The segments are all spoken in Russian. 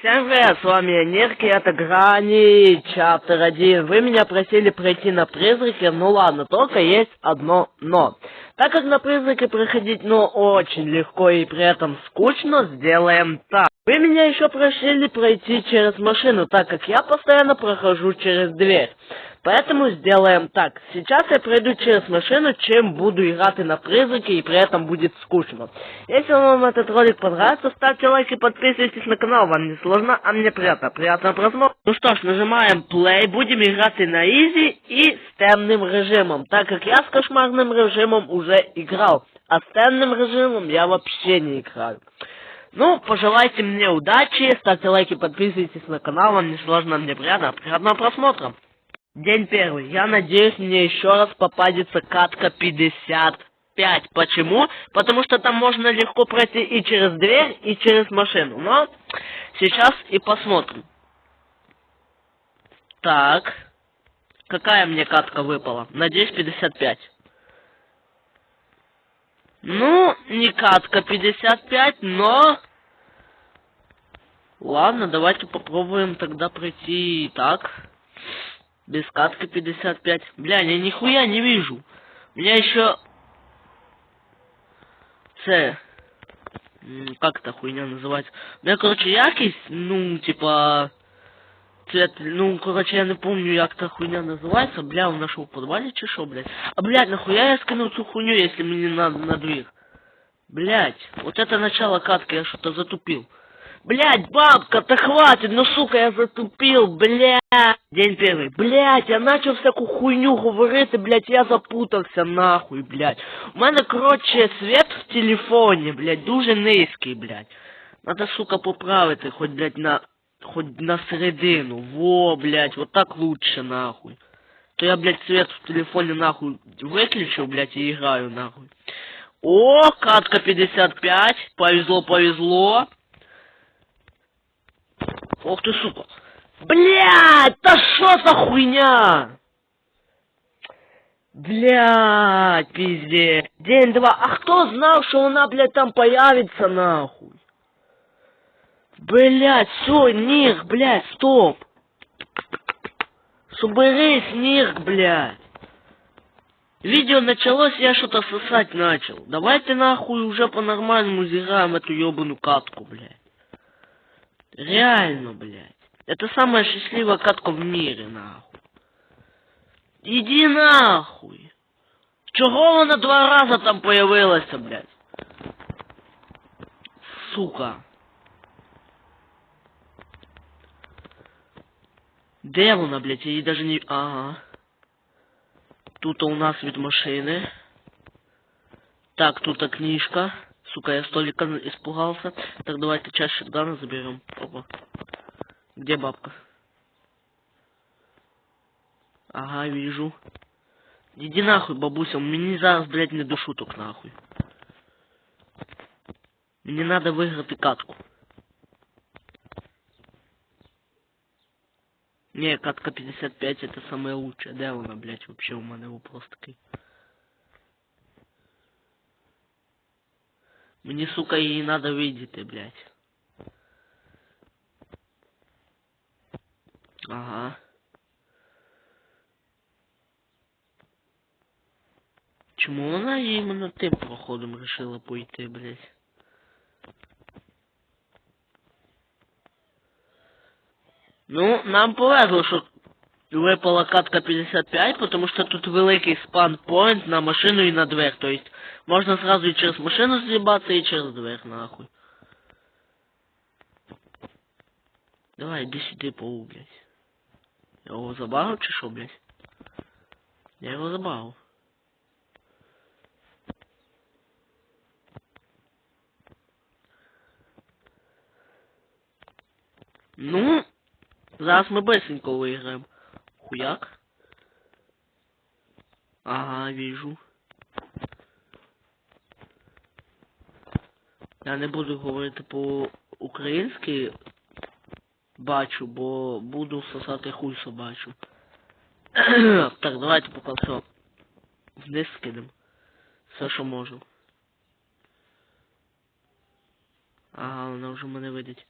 Всем привет, с вами я Нирки, это Грани, чаптер 1. Вы меня просили пройти на призраке, ну ладно, только есть одно но. Так как на призраке проходить, ну, очень легко и при этом скучно, сделаем так. Вы меня еще просили пройти через машину, так как я постоянно прохожу через дверь. Поэтому сделаем так. Сейчас я пройду через машину, чем буду играть на призраке, и при этом будет скучно. Если вам этот ролик понравится, ставьте лайк и подписывайтесь на канал. Вам не сложно, а мне приятно. Приятного просмотра. Ну что ж, нажимаем play. Будем играть на easy и с темным режимом, так как я с кошмарным режимом уже играл. А с темным режимом я вообще не играю. Ну, пожелайте мне удачи, ставьте лайки, подписывайтесь на канал, вам не сложно, мне приятно. Приятного просмотра. День первый. Я надеюсь, мне еще раз попадется катка 55. Почему? Потому что там можно легко пройти и через дверь, и через машину. Но сейчас и посмотрим. Так. Какая мне катка выпала? Надеюсь, 55. Ну, не катка 55, но... Ладно, давайте попробуем тогда пройти так. Без катки 55. Бля, я нихуя не вижу. У меня еще... Це... Как эта хуйня называется? У меня, короче, якість, ну, типа... Цвет, ну, короче, я не помню, як та хуйня называется. Бля, он нашел в подвале чи шо, блядь? А, блядь, нахуя я скинул цю хуйню, если мне надо на двиг? Блядь, вот это начало катки, я что-то затупил. Блять, бабка, да хватит, ну сука, я затупил, блядь. День первый. Блять, я начал всяку хуйню говорити, блять, я запутався нахуй, блять. У мене, короче, свет в телефоні, блять, дуже низький, блять. Надо, сука, поправити, хоть, блять, на... Хоть на середину. Во, блять, вот так лучше, нахуй. То я, блять, свет в телефоне, нахуй, выключил, блять, и играю, нахуй. О, катка 55. Повезло, повезло. Ох ты, сука. Блядь, да что за хуйня? Блядь, пиздец. День два. А кто знал, что она, блядь, там появится, нахуй? Блядь, все, Нирк, блядь, стоп. Соберись, Нирк, блядь. Видео началось, я что-то сосать начал. Давайте нахуй уже по-нормальному зираем эту ебаную катку, блядь. Реально, блядь. Это самая счастливая катка в мире, нахуй. Иди нахуй. Чого вона два раза там появилася, блядь? Сука. Де вона, блядь? Я її даже не... Ага. Тут у нас від машини. Так, тут книжка. Сука, я столика испугался. Так, давайте часть шотгана заберем. Опа. Где бабка? Ага, вижу. Иди нахуй, бабуся, мне зараз, блядь, не до шуток нахуй. Мне надо выиграть катку. Не, катка 55 это самая лучшая. Де вона, блядь, вообще у мене вопрос такий. Мне, сука, її надо видіти, блядь. Ага. Чому вона іменно тим проходом решила пойти, блядь? Ну, нам повезло, що випала катка 55, потому что тут великий спан поинт на машину и на дверь. То есть можно сразу и через машину съебаться, и через дверь, нахуй. Давай, иди сюда, пау, блядь. Я его забавил, чи шо, блядь? Я его забавил. Ну, зараз ми быстренько виграємо. Хуяк. Ага, вижу. Я не буду говорити по-українськи бачу, бо буду сосати хуй собачу. так, давайте поки все. Вниз скинем. Все, що можу. Ага, вона вже мене видить.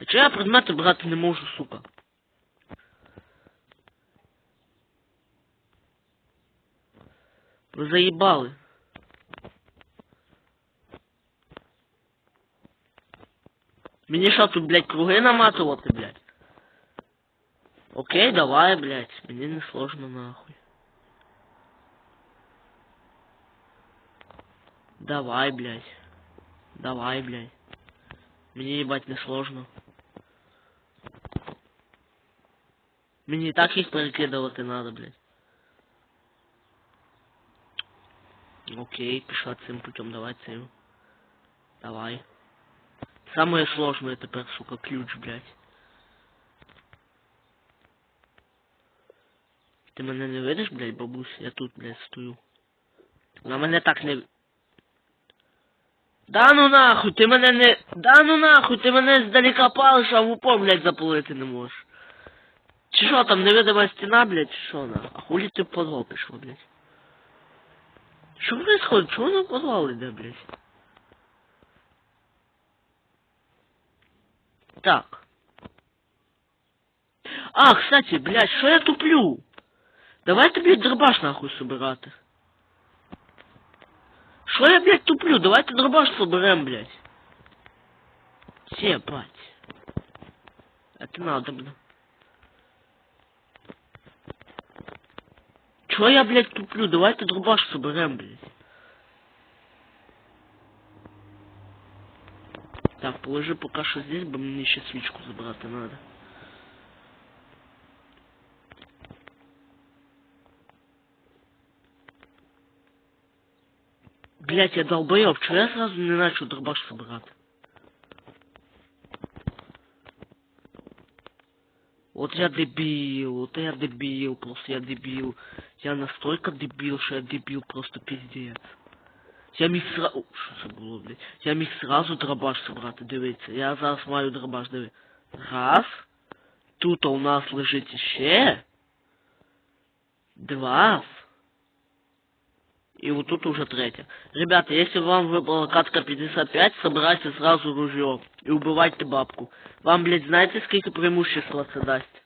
А чого я предмети брати не можу, сука? Ви заїбали. Мені що тут, блядь, круги наматувати, блядь? Окей, давай, блядь. Мені не сложно нахуй. Давай, блядь. Давай, блядь. Мені їбать не сложно. Мені і так їх перекидувати надо, блядь. Окей, пішла цим путем, давай цим. Давай. Самое сложное тепер, сука, ключ, блядь. Ти мене не видиш, блядь, бабусь? Я тут, блядь, стою. На мене так не... Да ну нахуй, ти мене не... Да ну нахуй, ти мене здалека палиш, а в упор, блядь, запалити не можеш. Чи що там, невидима стіна, блядь, чи що на? А хулі ти в подвал пішла, блядь? Що происходит? Чого вона в подвал іде, блядь? Так. А, кстати, блядь, що я туплю? Давайте, блядь, дробаш нахуй собирати. Що я, блядь, туплю? Давайте дробаш соберем, блядь. Все, бать. Это надо, блядь. Чё я, блядь, туплю? Давайте дробаш соберем, блядь. Так, положи пока что здесь, бо мне еще свечку забрати надо. Блять, я долбоёб, чё я сразу не начал дробаш собирати? Вот я дебил, вот я дебил, просто я дебил. Я настолько дебил, что я дебил просто пиздец. Я міг сразу... Що це було, блядь? Я міг сразу дробаш собрати, дивіться. Я зараз маю дробаш, диви. Раз. Тут у нас лежить іще. Два. И вот тут уже третья. Ребята, если вам выпала катка 55, собирайте сразу ружье и убивайте бабку. Вам, блядь, знаете, сколько преимущества це дасть?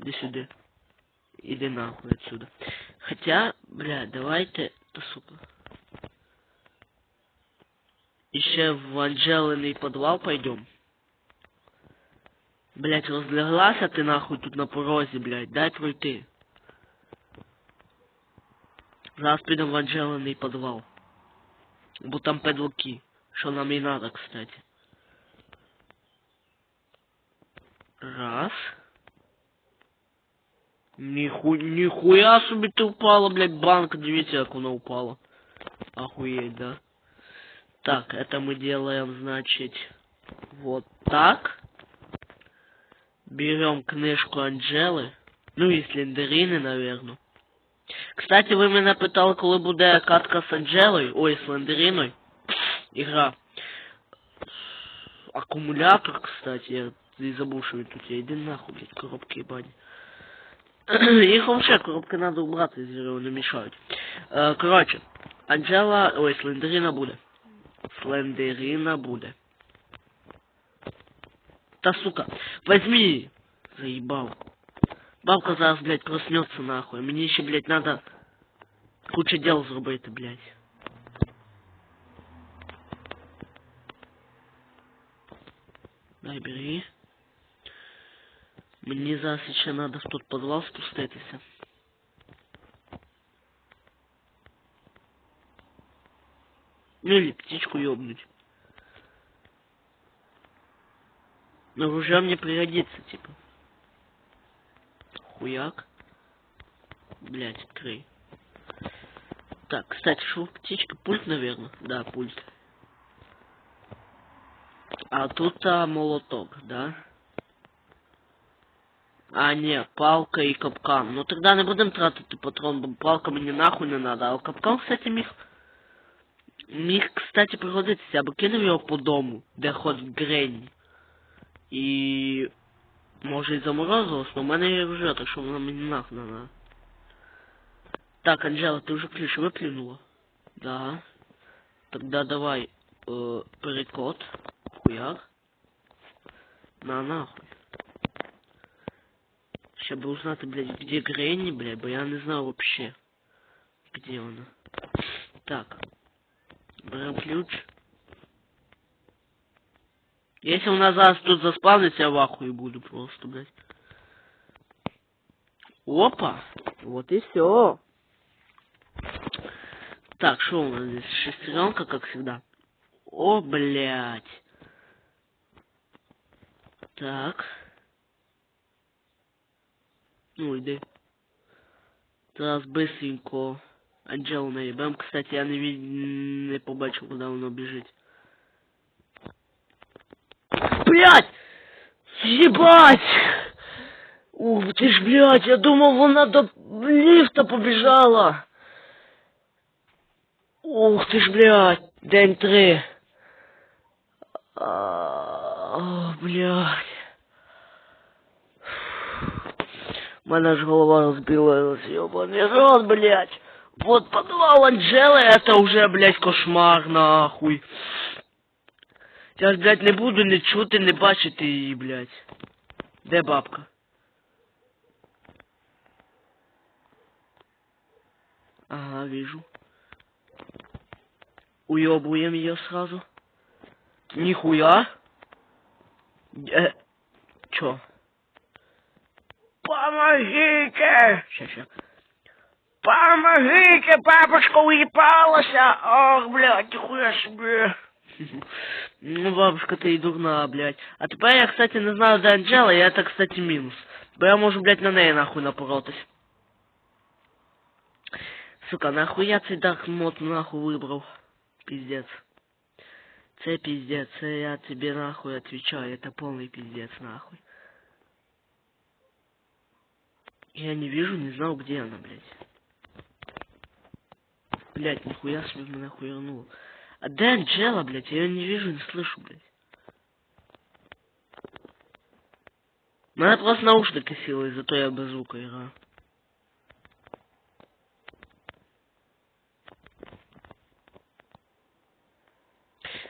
Иди сюда. Иди нахуй отсюда. Хотя, бля, давайте... Да сука. Еще в Анджелиный подвал пойдем. Блять, розляглася ти нахуй тут на порозі, блядь, дай пройти. Зараз підемо в Анджелиний подвал. Бо там педлоки. Що нам і надо, кстати. Раз. Ниху... Нихуя собі ти упала, блядь, банка, дивіться, як вона упала. Охуеть, да? Так, это мы делаем, значит, вот так. Берем книжку Анджели. Ну и Слендерины, наверное. Кстати, ви мене питали, коли буде катка з Анджелою, ой, з Слендериною. Ігра. Аккумулятор, кстати, я забыл, что тут я. Иди нахуй, блядь, коробки ебать. Их вообще коробки надо убрать, если вони мешают. Е, короче, Анджела, ой, Слендерина буде. Слендерина буде. Та сука, возьми! Заебал. Бабка зараз, блядь, проснется нахуй. Мне еще, блядь, надо куча дел зробити, блядь. Дай бери. Мені зараз ще надо в тот подвал спуститися. Ну или птичку ёбнуть. Но оружие мне пригодится, типа Хуяк. Блять, открой. Так, кстати, шел птичка, пульт, наверное. Да, пульт. А тут а, молоток, да? А, не, палка и капкан. Ну тогда не будем тратити патрон, бо палка мені нахуй не надо. А капкан, кстати, міг... Міг, кстати, пригодитися. Я би кинув його по дому, де ходить Гренні. І... Може і заморозилось, но в мене є вже, так що вона мені нахуй не надо. Так, Анжела, ты уже ключ выплюнула? Да. Тогда давай Е, перекот. Хуяк. На нахуй. Сейчас бы узнать, блядь, где Гренни, блядь, бо я не знаю вообще, где она. Так. Берем ключ. Если у нас зараз тут заспавнится, я в ахуе буду просто, блядь. Опа! Вот и все. Так, что у нас здесь? Шестеренка, как всегда. О, блядь. Так. Ну, йди. Зараз быстренько. Анджелу наїбем. Кстати, я не, від... не побачив, куди воно біжить. Блять! Ебать! Ух ты ж, блядь, я думал, вона до лифта побежала. Ух ты ж, блядь, день три. А, блядь. У мене голова розбилась, ёбаный рот, блядь. Вот подвал Анджелы, это уже, блядь, кошмар, нахуй. Я ж, блядь, не буду не чути, не бачити її, блядь. Де бабка? Ага, вижу. Уебуем ее сразу. Нихуя. Э, чё? Помогите! Ща, ща. Помогите, бабушка уебалась! Ох, блядь, нихуя себе. Ну, бабушка, ты и дурна, блядь. А тепер я, кстати, не знаю, де Анджела, і это, кстати, мінус. Бо я можу, блядь, на неї нахуй напоротись. Сука, нахуй я цей дарк мод нахуй вибрав. Пиздец. Це пиздец, це я тебе нахуй отвечаю, это полный пиздец нахуй. Я не вижу, не знал, где она, блядь. Блядь, нихуя себе меня хуернуло. А где Анджела, блядь? Я ее не вижу, не слышу, блядь. Надо просто наушники силой, зато я без звука играю.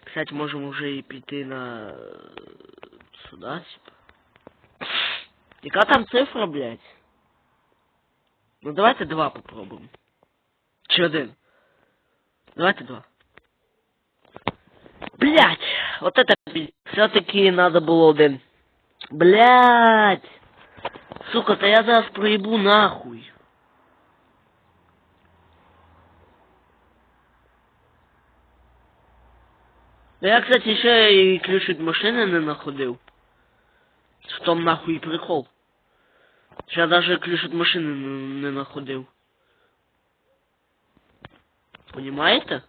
Кстати, можем уже и піти на э, сюда, типа. Яка там цифра, блядь? Ну давайте два попробуем. Чи один? Давайте два. Блять! Вот это все-таки надо было один. Блять! Сука, то я зараз проебу нахуй. Я, кстати, ще і ключ від машини не находив. В том нахуй прикол. Я даже ключ від машини не, находив. Понимаете?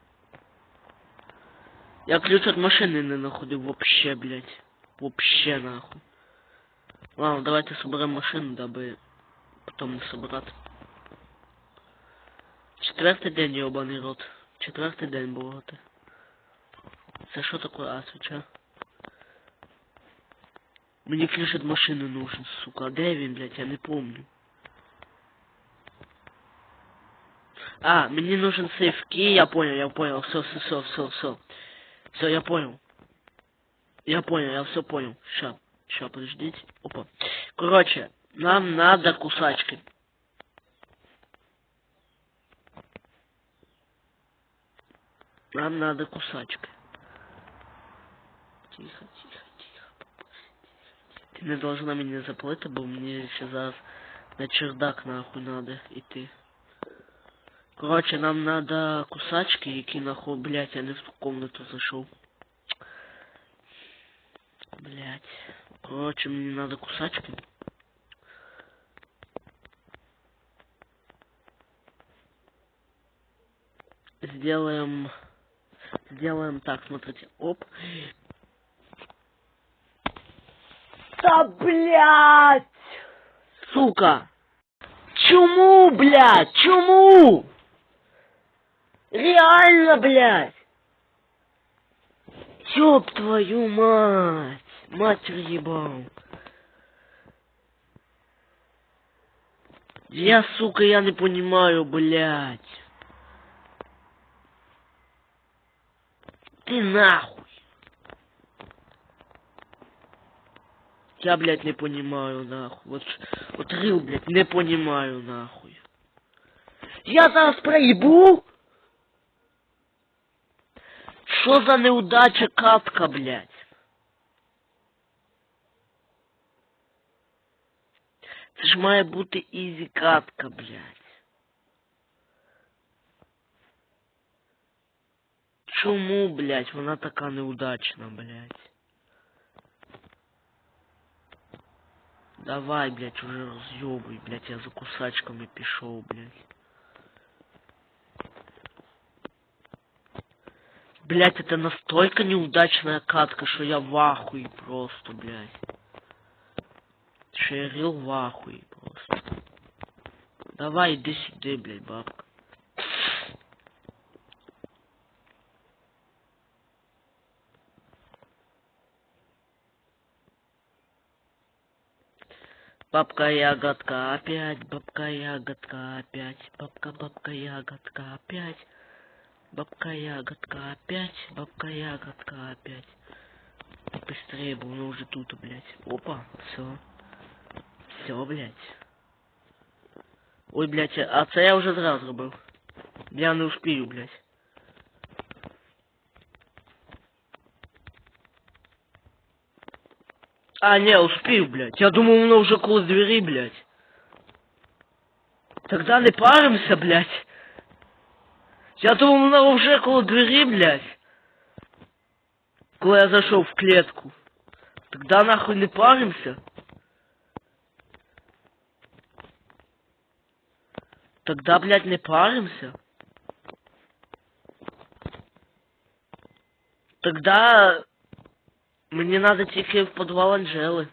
Я ключ от машины не находив вообще, блядь. Вообще нахуй. Ладно, давайте соберем машину, дабы потом не собрать. Четвертий день, йобаний рот. Четвертий день було ти. Це що таке? А, свеча? Мені ключ від машини нужен, сука. А де він, блядь, я не помню. А, мне нужен сейф-ки, я понял, я понял, все, все, все, все, все. Все, я понял. Я понял, я все понял. Ща, ща, подождите. Опа. Короче, нам надо кусачки. Нам надо кусачки. Тихо, тихо, тихо. Ты не должна меня заплатить, бо мне ще зараз на чердак нахуй надо идти. Короче, нам надо кусачки, які нахуй, блять, я не в ту комнату зашел. Блять. Короче, мне надо кусачки. Сделаем... Сделаем так, смотрите. Оп. Да, блядь! Сука! Чому, блядь? Чому? Реально, блядь! Ёб твою мать! Матерь ебал. Я, сука, я не понимаю, блядь. Ты нахуй. Я, блядь, не понимаю, нахуй. Вот, вот рыл, блядь, не понимаю, нахуй. Я зараз проебу? Що за неудача катка, блядь? Це ж має бути ізі катка, блядь. Чому, блядь, вона така неудачна, блядь? Давай, блядь, уже разъебывай, блядь, я за кусачками пішов, блядь. Блядь, это настолько неудачная катка, что я в ахуе просто, блядь. Что я рил в ахуе просто. Давай, иди сюда, блядь, бабка. Бабка ягодка опять, бабка ягодка опять, бабка бабка ягодка опять, бабка ягодка опять, бабка ягодка опять. Быстрее, бы он уже тут, блядь. Опа, все. Все, блядь. Ой, блядь, а це я вже зразу зробив. Я не успію, блядь. А, не, успею, блядь. Я думал, воно уже коло двери, блядь. Тогда не паримся, блядь. Я думал, воно уже коло двери, блядь. Коли я зашел в клетку. Тогда нахуй не паримся. Тогда, блядь, не паримся. Тогда Мені надо тільки в підвал Анжели.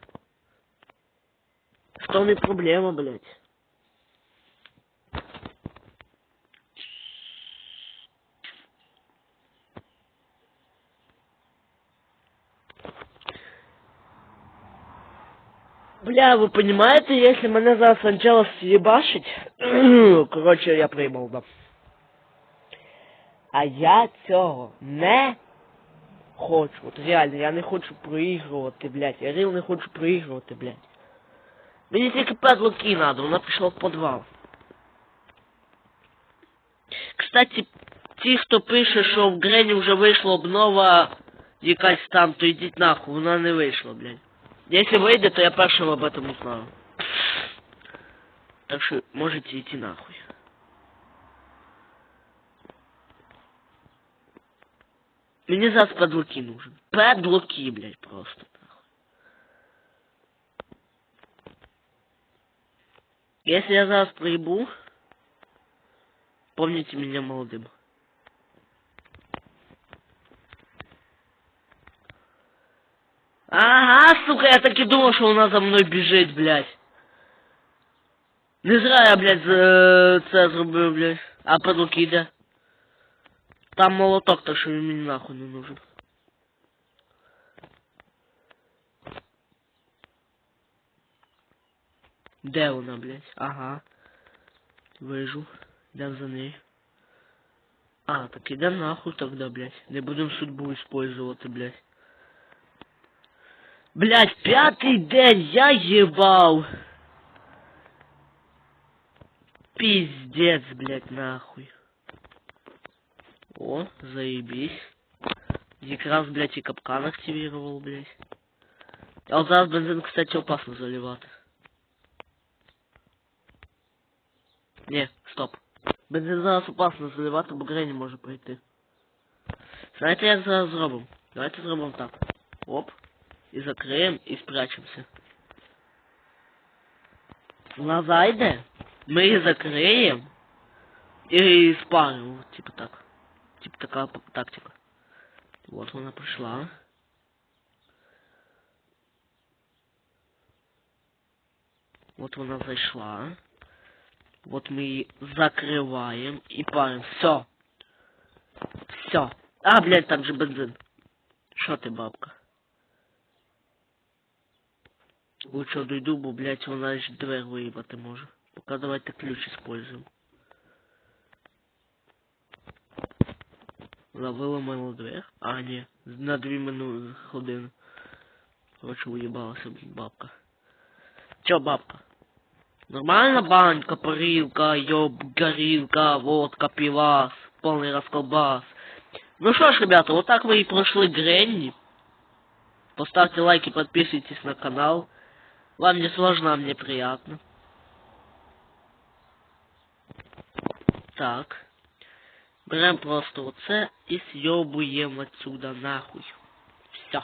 В тому і проблема, блядь. Бля, вы понимаете, если мене зараз Анджела съебашить, короче, я приймав, да. А я цього не хочу. От реально, я не хочу проігрувати, блядь. Я реально не хочу проігрувати, блядь. Мені тільки падлоки надо, вона пішла в підвал. Кстати, ті, хто пише, що в Грені вже вийшла обнова якась там, то йдіть нахуй, вона не вийшла, блядь. Если вийде, то я першим об этом узнаю. Так що можете йти нахуй. Мне зараз подлоки нужен. Подлоки, блядь, просто. Нахуй. Если я зараз проебу, помните меня молодым. Ага, сука, я так и думал, что она за мной бежит, блядь. Не зря я, блядь, за це зробив, блядь. А подлоки, да? Там молоток, так він мені нахуй не нужен. Де вона, блядь? Ага. Вижу. Йдем за нею. А, так идем нахуй тогда, блядь. Не будем судьбу использовать, блядь. Блядь, пятый день, я ебал. Пиздец, блядь, нахуй. О, заебись. Якраз, блядь, и капкан активировал, блядь. А зараз бензин, кстати, опасно заливать. Не, стоп. Бензин зараз опасно заливати, бо грені може прийти. Знаєте, як зараз зробимо? Давайте зробимо так. Оп. І закриємо і спрячемося. Вона зайде, ми її закриємо і спаримо, типа так. Типа такая тактика. Вот она пришла. Вот она зашла. Вот мы ее закрываем и парим. Все. Все. А, блядь, там же бензин. Что ты, бабка? Лучше дойду, бо, блядь, вона ж дверь виїбати може. Пока давайте ключ используем. Вона виламала двері. А, ні, на дві минути години. Короче, уїбалася, блін, бабка. Чо, бабка? Нормальна банька, парилка, ёб, горилка, водка, пивас, полный расколбас. Ну что ж, ребята, вот так вы и прошли Гренни. Поставьте лайки, подписывайтесь на канал. Вам не сложно, а мне приятно. Так. Берем просто оце і съебуємо отсюда нахуй. Все.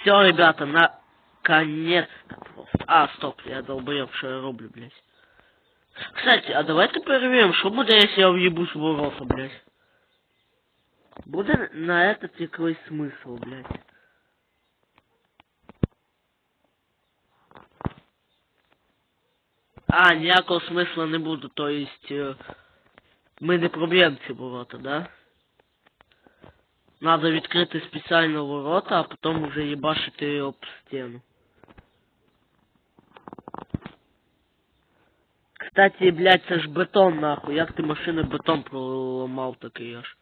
Все, ребята, наконец-то просто. А, стоп, я долбоёб, что я роблю, блядь. Кстати, а давайте проверим, что будет, если я въебусь в ворота, блядь. Буде на этот якийсь смысл, блядь. А, ніякого смисла не буде, то есть... е, Ми не проб'ємо ці ворота, да? Надо відкрити спеціально ворота, а потім уже їбашити об стіну. Кстати, блядь, це ж бетон нахуй. Як ти машини бетон проламав такий аж.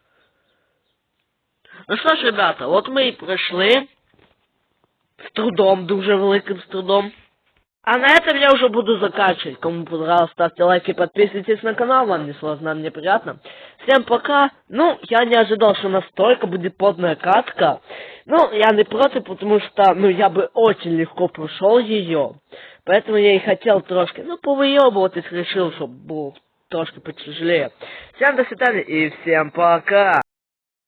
Ну що ж, ребята, от ми і пройшли. З трудом, дуже великим з трудом. А на этом я уже буду заканчивать. Кому понравилось, ставьте лайки, подписывайтесь на канал. Вам не сложно, мне приятно. Всем пока. Ну, я не ожидал, что настолько будет подная катка. Ну, я не против, потому что, ну, я бы очень легко прошел ее. Поэтому я и хотел трошки, ну, повыебывать, решил, чтобы было трошки потяжелее. Всем до свидания и всем пока.